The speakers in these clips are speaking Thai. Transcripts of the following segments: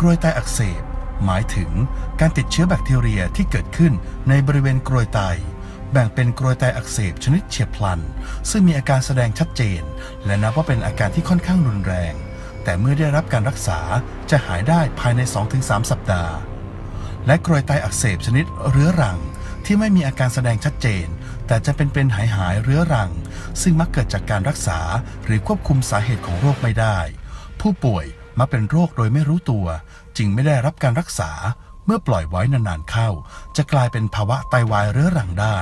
กรวยไตอักเสบ หมายถึงการติดเชื้อแบคทีเรียที่เกิดขึ้นในบริเวณกรวยไต แบ่งเป็นกรวยไตอักเสบชนิดเฉียบพลัน ซึ่งมีอาการแสดงชัดเจน และนับว่าเป็นอาการที่ค่อนข้างรุนแรง แต่เมื่อได้รับการรักษาจะหายได้ภายใน 2-3 สัปดาห์ และกรวยไตอักเสบชนิดเรื้อรังที่ไม่มีอาการแสดงชัดเจน แต่จะเป็นเป็นหายหายเรื้อรัง ซึ่งมักเกิดจากการรักษาหรือควบคุมสาเหตุของโรคไม่ได้ ผู้ป่วย มักเป็นโรคโดยไม่รู้ตัว จึงไม่ได้รับการรักษา เมื่อปล่อยไว้นานๆเข้า จะกลายเป็นภาวะไตวายเรื้อรังได้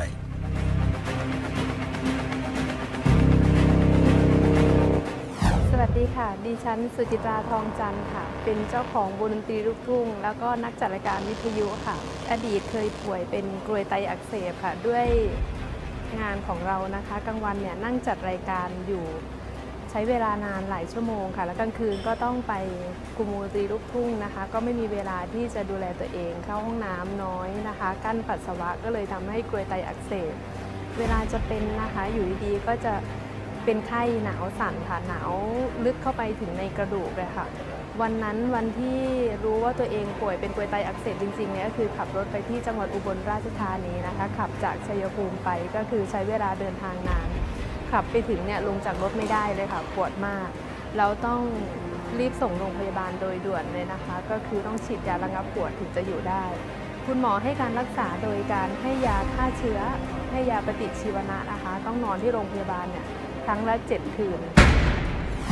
สวัสดีค่ะ ดิฉันสุจิตราทองจันทร์ค่ะ เป็นเจ้าของวงดนตรีลูกทุ่ง แล้วก็นักจัดรายการวิทยุค่ะ อดีตเคยป่วยเป็นกรวยไตอักเสบค่ะ ด้วยงานของเรานะคะ กลางวันเนี่ยนั่งจัดรายการอยู่ ใช้เวลานานหลายชั่วโมงค่ะ แล้วกลางคืนก็ต้องไปกุมวงดนตรีลูกทุ่งนะคะ ก็ไม่มีเวลาที่จะดูแลตัวเอง เข้าห้องน้ำน้อยนะคะ กั้นปัสสาวะก็เลยทำให้กรวยไตอักเสบ เวลาจะเป็นนะคะอยู่ดีๆก็จะเป็นไข้หนาวสั่นค่ะหนาวลึกเข้าไปถึงในกระดูกเลยค่ะ วันนั้นวันที่รู้ว่าตัวเองป่วยเป็นกรวยไตอักเสบจริงๆเนี่ยก็คือขับรถไปที่จังหวัดอุบลราชธานีนะคะ ขับจากชัยภูมิไปก็คือใช้เวลาเดินทางนาน ขับไปถึงเนี่ยลงจากรถไม่ได้เลยค่ะปวดมาก แล้วต้องรีบส่งโรงพยาบาลโดยด่วนเลยนะคะ ก็คือต้องฉีดยาระงับปวดถึงจะอยู่ได้ คุณหมอให้การรักษาโดยการให้ยาฆ่าเชื้อ ให้ยาปฏิชีวนะนะคะ ต้องนอนที่โรงพยาบาลเนี่ยครั้งละ 7 คืน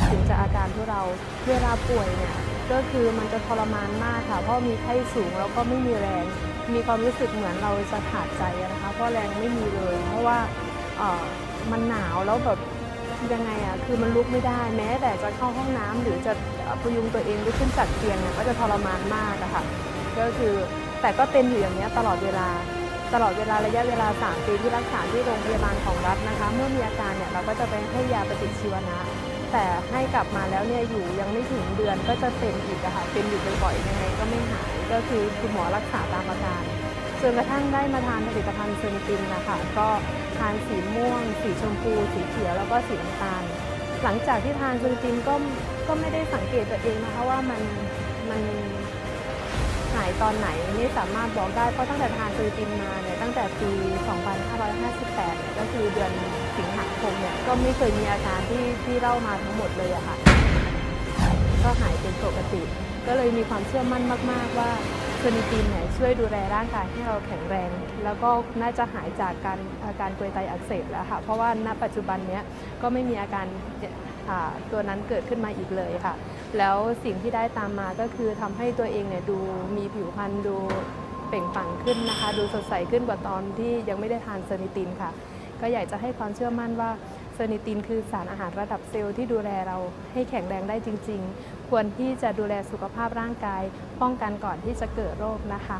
ถึงจะอาการทุเราเวลาป่วยเนี่ยก็คือมันจะทรมานมากค่ะเพราะมีไข้สูงแล้วก็ไม่มีแรง มีความรู้สึกเหมือนเราจะขาดใจนะคะ เพราะแรงไม่มีเลย เพราะว่า มันหนาวแล้วแบบยังไงอะคือมันลุกไม่ได้ แม้แต่จะเข้าห้องน้ำหรือจะพยุงตัวเองลุกขึ้นจากเตียงเนี่ยก็จะทรมานมากอะค่ะก็คือแต่ก็เป็นอยู่อย่างนี้ยตลอดเวลาตลอดเวลาระยะเวลา 3 ปีที่รักษาที่โรงพยาบาลของรัฐนะคะ เมื่อมีอาการเนี่ยเราก็จะไปให้ยาปฏิชีวนะ แต่ให้กลับมาแล้วเนี่ยอยู่ยังไม่ถึงเดือนก็จะเป็นอีกอะค่ะเป็นอยู่บ่อยๆยังไงก็ไม่หายก็คือคุณหมอรักษาตามอาการ จนกระทั่งได้มาทานผลิตภัณฑ์เซนตินนะคะก็ทานสีม่วง สีชมพู สีเขียวแล้วก็สีน้ำตาล หลังจากที่ทานเซนตินก็ก็ไม่ได้สังเกตตัวเองนะคะว่ามันมันหายตอนไหนไม่สามารถบอกได้เพราะตั้งแต่ทานเซูตินมาเนี่ยตั้งแต่ปี 2558เนี่ยก็คือเดือนสิงหาคมเนี่ยก็ไม่เคยมีอาการที่ที่เล่ามาทั้งหมดเลยอะค่ะก็หายเป็นปกติ ก็เลยมีความเชื่อมั่นมาก ๆว่า เซนิตินเนี่ยช่วยดูแลร่างกายให้เราแข็งแรง แล้วก็น่าจะหายจากการอาการกรวยไตอักเสบแล้วค่ะเพราะว่าณปัจจุบันเนี้ยก็ไม่มีอาการตัวนั้นเกิดขึ้นมาอีกเลยค่ะ แล้วสิ่งที่ได้ตามมาก็คือทำให้ตัวเองเนี่ยดูมีผิวพรรณดูเปล่งปลั่งขึ้นนะคะ ดูสดใสขึ้นกว่าตอนที่ยังไม่ได้ทานเซนิตินค่ะ ก็อยากจะให้ความเชื่อมั่นว่า เซอร์นิตินคือสารอาหารระดับเซลล์ที่ดูแลเราให้แข็งแรงได้จริง ๆ ควรที่จะดูแลสุขภาพร่างกาย ป้องกันก่อนที่จะเกิดโรคนะคะ